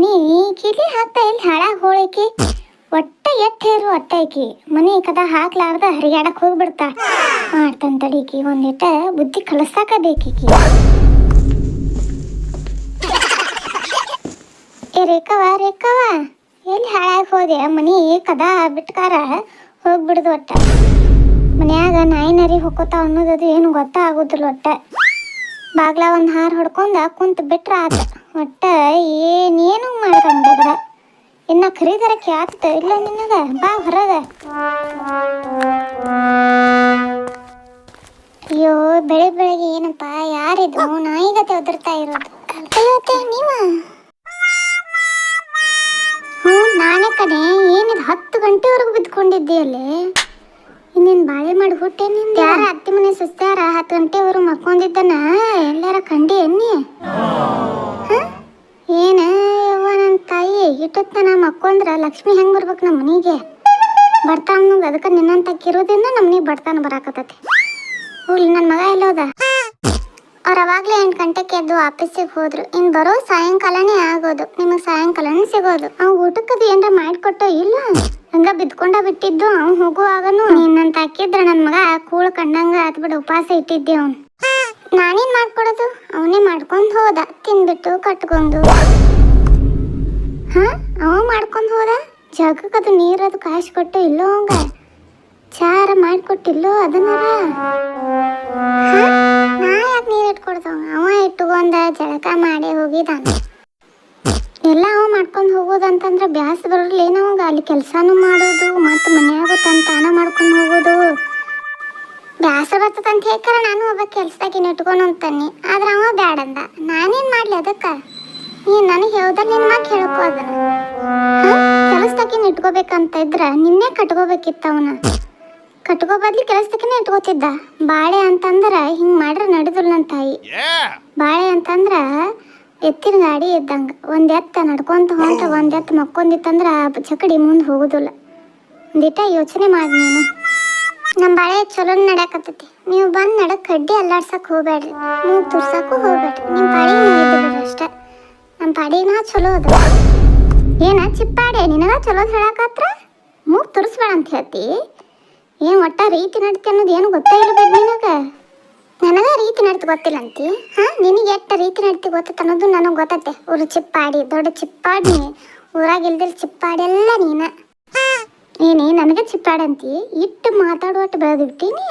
ಮನಿ ಕಿಲಿ ಹಾಕ್ತಾ ಇಲ್ಲಿ ಹಾಳಾಗ ಹೋಳಿಕಿ? ಒಟ್ಟ ಎತ್ತ ಹೇರು ಐಕಿ ಮನಿ ಕದ ಹಾಕ್ಲಾರ್ದ ಹರಿಯಾಡಕ್ ಹೋಗ್ಬಿಡ್ತಾ. ಮಾಡ್ತಾನ ತಡೀಕಿ ಬುದ್ಧಿ ಕಲಸಾಕ ಬೇಕಿಕಿ ರೇಖವ ರೇಖವ ಎಲ್ಲಿ ಹಾಳಾಗಿ ಹೋದೆ? ಮನಿ ಕದ ಬಿಟ್ಕಾರ ಹೋಗ್ಬಿಡ್ದು ಒಟ್ಟ. ಮನ್ಯಾಗ ನಾಯಿ ನರಿ ಹೊಕ್ಕೋತ ಅನ್ನೋದದು ಏನು ಗೊತ್ತಾಗೋದಿಲ್ಲ ಒಟ್ಟ. ಬಾಗ್ಲ ಒಂದು ಹಾರ ಹೊಡ್ಕೊಂಡ ಕುಂತ ಬಿಟ್ರ ಆತ. ಒಟ್ಟ ಏನೇನು ಮಾಡ್ಕೊಂಡ ಇನ್ನ ಖರೀದರಕ್ಕೆ ಕ್ಯಾತ ಇಲ್ಲ ನಿನ್ನದ ಬಾ ಹೊರಗ. ಅಯ್ಯೋ, ಬೆಳೆ ಬೆಳಗ್ಗೆ ಏನಪ್ಪ? ಯಾರಿದ್ರು ನಾಯಿಗತೆ ಒದರ್ತಾ ಇರೋದು. ಕಲ್ಪಯೋತೆ ನೀವ? ಹ್ಞೂ, ನಾನೇ ಕಡೆ ಏನಿದು ಹತ್ತು ಗಂಟೆವರೆಗೂ ಬಿದ್ಕೊಂಡಿದ್ದೀಯಲ್ಲಿ? ಇನ್ನೇನು ಬಾಳೆ ಮಾಡಿ ಹುಟ್ಟೆ ನಿಂದ? ಯಾರ ಅತ್ತಿ ಮನೆ ಸುಸ್ತಾರ? ಹತ್ತು ಗಂಟೆವರೆಗೂ ಮಕ್ಕೊಂಡಿದ್ದನ ಎಲ್ಲಾರ ಕಂಡಿ ಎನ್ನಿ? ಏನ ಯವ್ವ ನನ್ನ ತಾಯಿ, ಇಟ್ಟೊತ್ತನ ಮಕ್ಕೊಂದ್ರ ಲಕ್ಷ್ಮಿ ಹೆಂಗ್ ಬರ್ಬೇಕು ನಮ್ಮ ಮನೆಗೆ? ಬರ್ತಾನ ಅನ್ನೋದು ಅದಕ್ಕೆ ನಿನ್ನಂತ ಕಿರೋದ್ರಿಂದ ನಮ್ಮ ಮನೆಗೆ ಬರ್ತಾನ ಬರಾಕತ್ತೈತಿ. ಹೋಗ್ಲಿ ನನ್ನ ಮಗ ಎಲ್ಲೋದ ಅವ್ರು ಅವಾಗಲೇ ಎಂಟು ಗಂಟೆಗೆ ಎದ್ದು ಆಫೀಸಿಗೆ ಹೋದ್ರು. ಇನ್ನು ಬರೋ ಸಾಯಂಕಾಲನೇ ಆಗೋದು. ನಿಮಗೆ ಸಾಯಂಕಾಲನೇ ಸಿಗೋದು. ಅವ್ನು ಊಟಕ್ಕದು ಏನಾರ ಮಾಡಿಕೊಟ್ಟೋ ಇಲ್ಲ? ಹಂಗ ಬಿದ್ಕೊಂಡ ಬಿಟ್ಟಿದ್ದು ಅವ್ನು ಹೋಗುವಾಗನು ನಿನ್ನಂತ ಹಾಕಿದ್ರ ನನ್ನ ಮಗ ಕೂಳು ಕಂಡಂಗ ಆತ್ಬಿಡ ಉಪವಾಸ ಇಟ್ಟಿದ್ದೆ ಅವ್ನು. ನಾನೇನ್ ಮಾಡ್ಕೊಡೋದು? ಅವನೇ ಮಾಡ್ಕೊಂಡು ಹೋದ ತಿನ್ಬಿಟ್ಟು ಕಟ್ಕೊಂಡು. ಹಾ? ಅವ ಮಾಡ್ಕೊಂಡು ಹೋದ? ಜಗಕ್ಕದು ನೀರದು ಕಾಸು ಕೊಟ್ಟು ಇಲ್ಲೋ ಹಂಗ? ಚಾರ ಮಾಡಿಕೊಟ್ಟಿಲ್ಲೋ ಅದನ್ನಾರ ಹಾ? ನಾ ಯಾಕೆ ನೀರು ಇಟ್ಕೊಡ್ದ? ಅವ ಇಟ್ಕೊಂಡ ಜಳಕ ಮಾಡಿ ಹೋಗಿದಾನೆ. ಎಲ್ಲ ಅವ ಮಾಡ್ಕೊಂಡು ಹೋಗೋದಂತಂದ್ರೆ ಬ್ಯಾಸ ಬರಲಿ ನಮಗೆ ಅಲ್ಲಿ ಕೆಲಸನೂ ಮಾಡೋದು, ಮತ್ತು ಮನೆಯಾಗ ತಾನ ಮಾಡ್ಕೊಂಡು ಹೋಗೋದು. ಬ್ಯಾಸರ ಬರ್ತದಂತ ಹೇಳ್ಕರ ನಾನು ಒಬ್ಬ ಕೆಲ್ಸದಾಗಿನ ಇಟ್ಕೊಂಡು ಅಂತಾನೆ ಆದ್ರೆ ಅವ ಬ್ಯಾಡಂದ. ನಾನೇನ್ ಮಾಡ್ಲಿ ಅದಕ್ಕ? ನೀನ್ ನನಗೆ ಹೇಳ್ದ ನಿನ್ ಮಾತು ಹೇಳ್ಕೊ ಅದನ್ನ. ಕೆಲಸದಾಗಿನ ಇಟ್ಕೋಬೇಕಂತ ಇದ್ರ ನಿನ್ನೆ ಕಟ್ಕೋಬೇಕಿತ್ತ ಅವನ. ಕಟ್ಕೋ ಬದ್ಲಿ ಕೆಲಸದಕ್ಕಿನ ಇಟ್ಕೋತಿದ್ದ. ಬಾಳೆ ಅಂತಂದ್ರ ಹಿಂಗ್ ಮಾಡ್ರ ನಡೆದ್ರು ನನ್ನ ತಾಯಿ ಬಾಳೆ ಅಂತಂದ್ರ ಎತ್ತಿನ ಗಾಡಿ ಇದ್ದಂಗ. ಒಂದ್ ಎತ್ತ ನಡ್ಕೊಂತ ಹೊಂಟ ಒಂದ್ ಎತ್ತ ಮಕ್ಕೊಂದಿತ್ತಂದ್ರ ಚಕಡಿ ಮುಂದೆ ಹೋಗುದಿಲ್ಲ. ಒಂದಿಟ್ಟ ಯೋಚನೆ ಮಾಡಿ ನೀನು. ನಮ್ಮ ಬಾಳೆ ಚಲೋ ನಡಕತ್ತೈತಿ ನೀವು ಬಂದು ನಡಕ್ ಕಡ್ಡಿ ಅಲ್ಲಾಡ್ಸಕ್ ಹೋಗ್ಬೇಡ್ರಿ ಮೂಗ್ ತುರ್ಸಕ್ಕೂ ಹೋಗ್ಬೇಡ್ರಿ ನಿಮ್ಮ ಪಾಡಿಗೆ ನೀವು ಅಷ್ಟೇ. ನಮ್ಮ ಪಾಡಿಗೆ ನಾ ಚಲೋ ಅದ. ಏನ ಚಿಪ್ಪಾಡೆ, ನಿನಗ ಚಲೋ ಹೇಳಕತ್ರ? ಮೂಗ್ ತುರ್ಸ್ಬೇಡ ಅಂತ ಹೇಳ್ತಿ. ಏನ್ ಒಟ್ಟ ರೀತಿ ನಡ್ತಿ ಅನ್ನೋದು ಏನು ಗೊತ್ತೇ ಇರಬೇಡ ನಿನಗ. ನನಗ ರೀತಿ ನಡ್ತಿ ಗೊತ್ತಿಲ್ಲ ಅಂತಿ ಹಾ, ನಿನಗೆ ಎಟ್ಟ ರೀತಿ ನಡ್ತಿ ಗೊತ್ತೈತೆ ಅನ್ನೋದು ನನಗೆ ಗೊತ್ತೈತೆ. ಊರು ಚಿಪ್ಪಾಡಿ, ದೊಡ್ಡ ಚಿಪ್ಪಾಡಿ ಊರಾಗ ಇಲ್ದಿರ ಚಿಪ್ಪಾಡಿ ಎಲ್ಲ ನೀನ. ಏನೇ ನನಗೆ ಚಿಪ್ಪಾಡಂತಿ? ಇಟ್ಟು ಮಾತಾಡುವಟ್ಟು ಬೆಳೆದಿರ್ತೀನಿ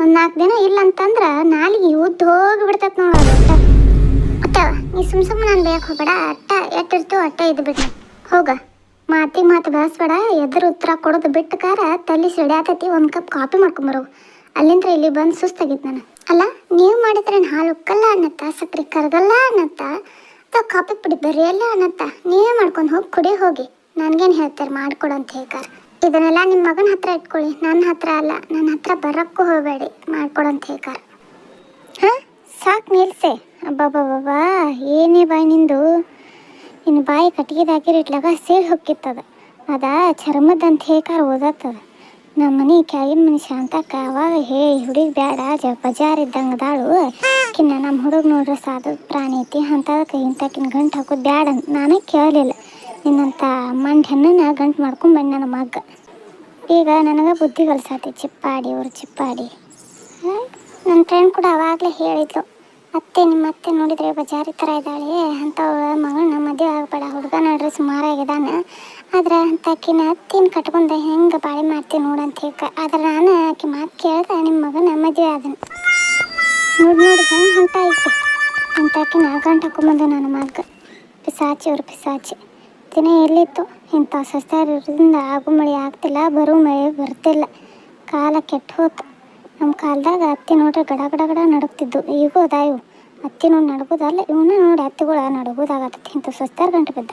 ಒಂದ್ ನಾಲ್ಕು ದಿನ ಇಲ್ಲ ಅಂತಂದ್ರ ನಾಲಿಗೆ ಉದ್ದು ಹೋಗಿ ಬಿಡ್ತೈತೆ ನೋಡ ಒಟ್ಟ ನೀ ಸುಮ್ ಸುಮ್ಮನೆ ನಾನು ಬೇಯಕ್ಕೆ ಹೋಗ್ಬೇಡ. ಅಟ್ಟ ಎಟ್ಟಿರ್ತು ಅಟ್ಟ ಇದು ಬಿಡ್ರಿ. ಹೋಗ. ಮಾತಿ ಮಾತು ಬೆಳೆಸ್ಬೇಡ ಎದುರು ಉತ್ತರ ಕೊಡೋದು ಬಿಟ್ಟು ಕಾರ ತಲೆ ಸಿಡ್ಯಾತತಿ, ಒಂದು ಕಪ್ ಕಾಫಿ ಮಾಡ್ಕೊಂಬರು. ಅಲ್ಲಿಂದ ಇಲ್ಲಿ ಬಂದು ಸುಸ್ತಾಗಿತ್ತು ನಾನು. ಅಲ್ಲ, ನೀವು ಮಾಡಿದ್ರೆ ಹಾಲು ಉಕ್ಕಲ್ಲ ಅನ್ನತ್ತ, ಸಕ್ರೆ ಕರಗಲ್ಲ ಅನ್ನತ್ತ ಕಾಪಿ ಕಾಫಿ ಪುಡಿ ಬರೆಯಲ್ಲ ಅನ್ನತ್ತ. ನೀವೇ ಮಾಡ್ಕೊಂಡು ಹೋಗಿ ಕುಡಿ, ಹೋಗಿ. ನನ್ಗೇನು ಹೇಳ್ತಾರೆ? ಮಾಡ್ಕೊಡು ಅಂತ ಹೇಳ್ತಾರೆ. ಇದನ್ನೆಲ್ಲ ನಿಮ್ಮ ಮಗನ ಹತ್ರ ಇಟ್ಕೊಳ್ಳಿ. ನನ್ನ ಹತ್ರ ಅಲ್ಲ ನನ್ನ ಹತ್ರ ಬರೋಕ್ಕೂ ಹೋಗಬೇಡಿ. ಮಾಡ್ಕೊಡು ಅಂತ ಹೇಳ್ತಾರೆ. ಹಾಂ? ಸಾಕು ನಿಲ್ಸೆ. ಅಬ್ಬಬ್ಬಬ್ಬಾ ಏನೇ ಬಾಯಿ ನಿಂದು. ನಿನ್ನ ಬಾಯಿ ಕಟ್ಟಿಗೆದಾಕಿರಿ ಇಟ್ಲಾಗ ಸೇರಿ ಹೊಕ್ಕಿತ್ತದ ಅದ ಚರ್ಮದ ಅಂತ ಹೇಳ್ಕಾರ ಓದತ್ತದ. ನಮ್ಮ ಮನೆ ಕೆಳಗಿನ ಮನುಷ್ಯ ಅಂತ ಅವಾಗ, ಹೇ ಹುಡುಗಿ ಬ್ಯಾಡ, ಜ ಬಜಾರ್ ಇದ್ದಂಗೆ ದಾಳು ಕಿನ್ನ ನಮ್ಮ ಹುಡುಗ ನೋಡ್ರೆ ಸಾಧು ಪ್ರಾಣಿ ಐತಿ ಅಂತದಕ್ಕೆ ಇಂಥಕಿನ ಗಂಟು ಹಾಕೋದು ಬ್ಯಾಡ ನಾನೇ ಕೇಳಲಿಲ್ಲ. ನಿನ್ನಂಥ ಮಂಡ್ ಹೆಣ್ಣನ್ನ ಗಂಟು ಮಾಡ್ಕೊಂಡು ಬಂದ ನನ್ನ ಮಗ್ಗ ಈಗ ನನಗೆ ಬುದ್ಧಿ ಕಲಿಸತ್ತೆ ಚಿಪ್ಪಾಡಿ, ಇವರು ಚಿಪ್ಪಾಡಿ. ನನ್ನ ಫ್ರೆಂಡ್ ಕೂಡ ಅವಾಗಲೇ ಹೇಳಿದ್ಲು. ಅತ್ತೆ, ನಿಮ್ಮ ಅತ್ತೆ ನೋಡಿದರೆ ಬಜಾರಿ ಥರ ಇದ್ದಾಳೆ. ಅಂಥವ್ಳ ನಮ್ಮ ಮದುವೆ ಆಗಬೇಡ, ಹುಡುಗ ನೋಡ್ರಿ ಸುಮಾರಾಗಿದ್ದಾನ ಆದ್ರೆ ಅಂತಾಕಿನ ಅತ್ತಿನ ಕಟ್ಕೊಂಡು ಹೆಂಗೆ ಬಾಳೆ ಮಾಡ್ತೀನಿ ನೋಡು ಅಂತ ಹೇಳ್ಕ, ಆದ್ರೆ ನಾನು ಆಕೆ ಮಾತು ಕೇಳ್ದೆ ನಿಮ್ಮ ಮಗನ ಮದುವೆ ಆದನು. ನೋಡಿ ನೋಡಿ ಹೆಂಗೆ ಹೊಂಟ ಅಂತ ಆಕಿನ ಗಂಟು ಹಾಕೊಂಬಂದು ನನ್ನ ಮಗ. ಪಿಸಾಚಿ ಅವ್ರ ಪಿಸಾಚಿ. ದಿನ ಎಲ್ಲಿತ್ತು ಇಂಥ ಸಸ್ಯಾರದಿಂದ ಆಗು ಮಳೆ ಆಗ್ತಿಲ್ಲ, ಬರೋ ಮಳೆ ಬರ್ತಿಲ್ಲ. ಕಾಲ ಕೆಟ್ಟು ಹೋತು. ನಮ್ಮ ಕಾಲದಾಗ ಅತ್ತಿ ನೋಡ್ರಿ ಗಡ ಗಡ ಗಡ ನಡುಗ್ತಿದ್ದು ಈಗೂ ಅದಾವು. ಅತ್ತಿ ನೋಡಿ ನಡ್ಬೋದಲ್ಲ ಇವನ್ನ ನೋಡಿ ಅತ್ತಿಗಳು ನಡಗೋದಾಗತ್ತೆ ಇಂಥ ಸಸ್ತಾರ ಗಂಟು ಬಿದ್ದ